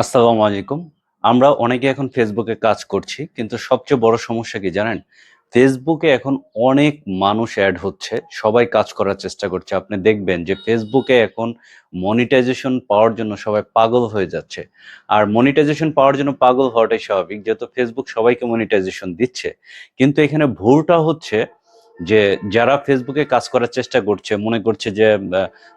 আসসালামু আলাইকুম। আমরা অনেকে এখন ফেসবুকে কাজ করছি। কিন্তু সবচেয়ে বড় সমস্যা কি জানেন? ফেসবুকে এখন অনেক মানুষ অ্যাড হচ্ছে। সবাই কাজ করার চেষ্টা করছে। আপনি দেখবেন যে ফেসবুকে এখন মনিটাইজেশন পাওয়ার জন্য সবাই পাগল হয়ে যাচ্ছে। আর মনিটাইজেশন পাওয়ার জন্য পাগল হওয়াটাই স্বাভাবিক। যেহেতু ফেসবুক সবাইকে মনিটাইজেশন দিচ্ছে। কিন্তু এখানে ভুলটা হচ্ছে যে যারা ফেসবুকে কাজ করার চেষ্টা করছে, মনে করছে যে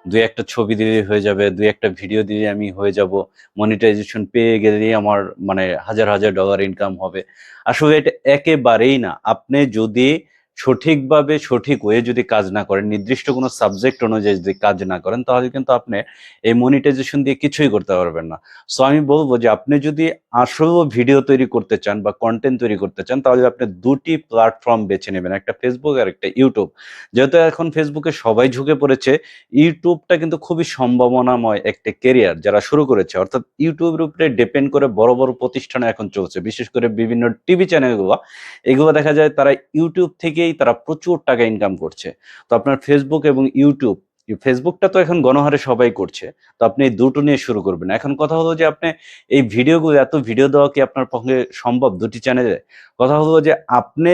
দু ২-১ ছবি দিলেই হয়ে যাবে, দু একটা ভিডিও দিলে আমি হয়ে যাব। মনিটাইজেশন পেয়ে গেলেই আমার মানে হাজার, হাজার ডলার ইনকাম হবে। আসলে এটা একেবারেই না। আপনি যদি সঠিকভাবে সঠিক ওয়ে যদি কাজ না করেন, নির্দিষ্ট কোনো সাবজেক্ট অনুযায়ী যদি কাজ না করেন, তাহলে কিন্তু আপনি এই মনিটাইজেশন দিয়ে কিছুই করতে পারবেন না। সো আমি বলব যে আপনি যদি আসলেও ভিডিও তৈরি করতে চান বা কনটেন্ট তৈরি করতে চান, তাহলে আপনি ২ টি প্ল্যাটফর্ম বেছে নেবেন। একটা Facebook আর একটা YouTube। যেহেতু এখন ফেসবুকে সবাই ঝুঁকে পড়েছে, ইউটিউবটা কিন্তু খুবই সম্ভাবনাময় একটা ক্যারিয়ার যারা শুরু করেছে। অর্থাৎ ইউটিউবের উপরে ডিপেন্ড করে বড়, বড় প্রতিষ্ঠান এখন চলছে। বিশেষ করে বিভিন্ন টিভি চ্যানেলগুলা, এগুলো দেখা যায় তারা ইউটিউব থেকেই তারা প্রচুর টাকা ইনকাম করছে। তো আপনার ফেসবুক এবং ইউটিউব ফেসবুকটা তো এখন গণহারে সবাই করছে। তো আপনি এই দুটো নিয়ে শুরু করবেন। এখন কথা হলো যে আপনি এই ভিডিওগুলো এত ভিডিও দেওয়া কি আপনার পক্ষে সম্ভব দুটি চ্যানেলে? কথা হলো যে আপনি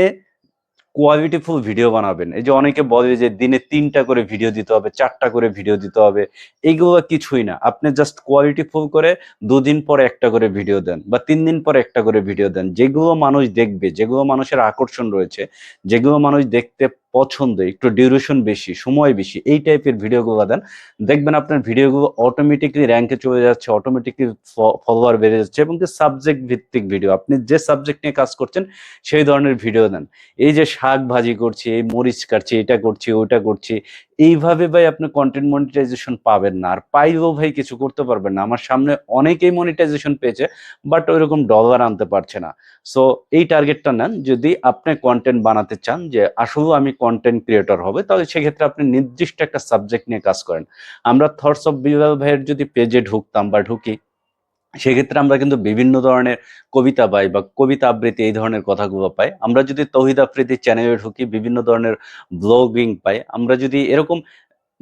কোয়ালিটিফুল ভিডিও বানাবেন। এই যে অনেকে বলে যে দিনে তিনটা করে ভিডিও দিতে হবে, চারটা করে ভিডিও দিতে হবে। এইগুলো কিছুই না। আপনি জাস্ট কোয়ালিটিফুল করে ২ দিন পরে একটা করে ভিডিও দেন বা তিন দিন পরে একটা করে ভিডিও দেন। যেগুলো মানুষ দেখবে, যেগুলো মানুষের আকর্ষণ রয়েছে, যেগুলো মানুষ দেখতে পছন্দ, একটু ডিউরেশন বেশি, সময় বেশি, এই টাইপের ভিডিওগুলো দেন। দেখবেন আপনার ভিডিওগুলো অটোমেটিকলি র্যাঙ্কে চলে যাচ্ছে, অটোমেটিকলি ফলোয়ার বেড়ে যাচ্ছে এবং যে সাবজেক্ট ভিত্তিক ভিডিও। আপনি যে সাবজেক্ট নিয়ে কাজ করছেন, সেই ধরনের ভিডিও দেন। এই যে শাক ভাজি করছি, এই মরিচ কাটছি, এটা করছি, ওইটা করছি। এইভাবে ভাই আপনি কন্টেন্ট মনিটাইজেশন পাবেন না। আর পাইলেও ভাই কিছু করতে পারবেন না। আমার সামনে অনেকেই মনিটাইজেশন পেয়েছে, বাট ওইরকম ডলার আনতে পারছে না। সো এই টার্গেটটা নেন। যদি আপনি কন্টেন্ট বানাতে চান যে আসলেও আমি কন্টেন্ট ক্রিয়েটর হবে তাহলে সেক্ষেত্রে আপনি নির্দিষ্ট একটা সাবজেক্ট নিয়ে কাজ করেন। আমরা থটস অফ বিলাল ভাইয়ের যদি পেজে ঢুকতাম বা ঢুকি, সেক্ষেত্রে আমরা কিন্তু বিভিন্ন ধরনের কবিতা পাই বা কবিতা আবৃত্তি এই ধরনের কথাগুলো পাই। আমরা যদি তহিদ আফ্রিদির চ্যানেলে ঢুকি, বিভিন্ন ধরনের ব্লগিং পাই। আমরা যদি এরকম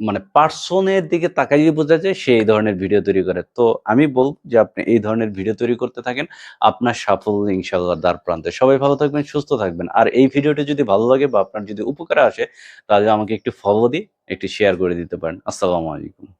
মানে পার্সনের দিকে তাকাইলে বোঝা যায় সে এই ধরনের ভিডিও তৈরি করে। তো আমি বলব যে আপনি এই ধরনের ভিডিও তৈরি করতে থাকেন। আপনার সাফল্য ইনশাআল্লাহ দ্বারপ্রান্তে। সবাই ভালো থাকবেন, সুস্থ থাকবেন। আর এই ভিডিওটি যদি ভালো লাগে বা আপনার যদি উপকারে আসে, তাহলে আমাকে একটু ফলো দিয়ে একটু শেয়ার করে দিতে পারেন। আসসালামু আলাইকুম।